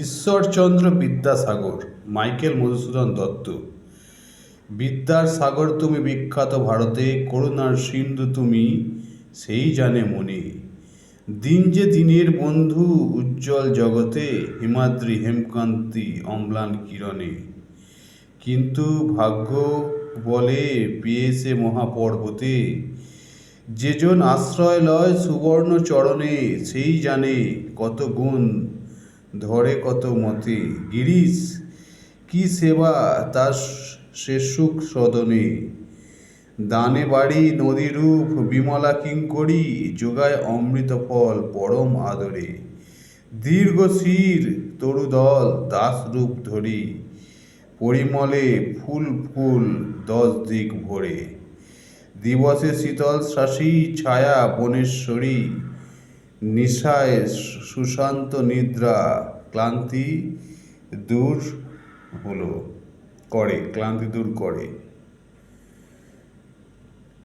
Ishwarchandra Vidyasagar Michael Madhusudan Dutta. বিদ্যার সাগর তুমি বিখ্যাত ভারতে, করুণার সিন্ধু তুমি সেই জানে মনে। দিন যে দিনের বন্ধু, উজ্জ্বল জগতে, হিমাদ্রি হেমকান্তি অম্লান কিরণে। কিন্তু ভাগ্য বলে পেয়েছে মহাপর্বতে যেজন আশ্রয় লয় সুবর্ণ চরণে সেই জানে কত গুণ কত মতে? গিরিশ, কি সেবা তার সে সুখ সদনে? দানে বাড়ি নদীরূপ বিমলা কিঙ্করি, যোগায় অমৃত ফল পরম আদরে। দীর্ঘ শির তরুদল দাসরূপ ধরি। পরিমলে ফুল ফুল, দশ দিক ভরে। দিবসে শীতল শাসী, ছায়া বনেশ্বরী। নিশায় সুশান্ত নিদ্রা ক্লান্তি দূর হলো করে ক্লান্তি দূর করে।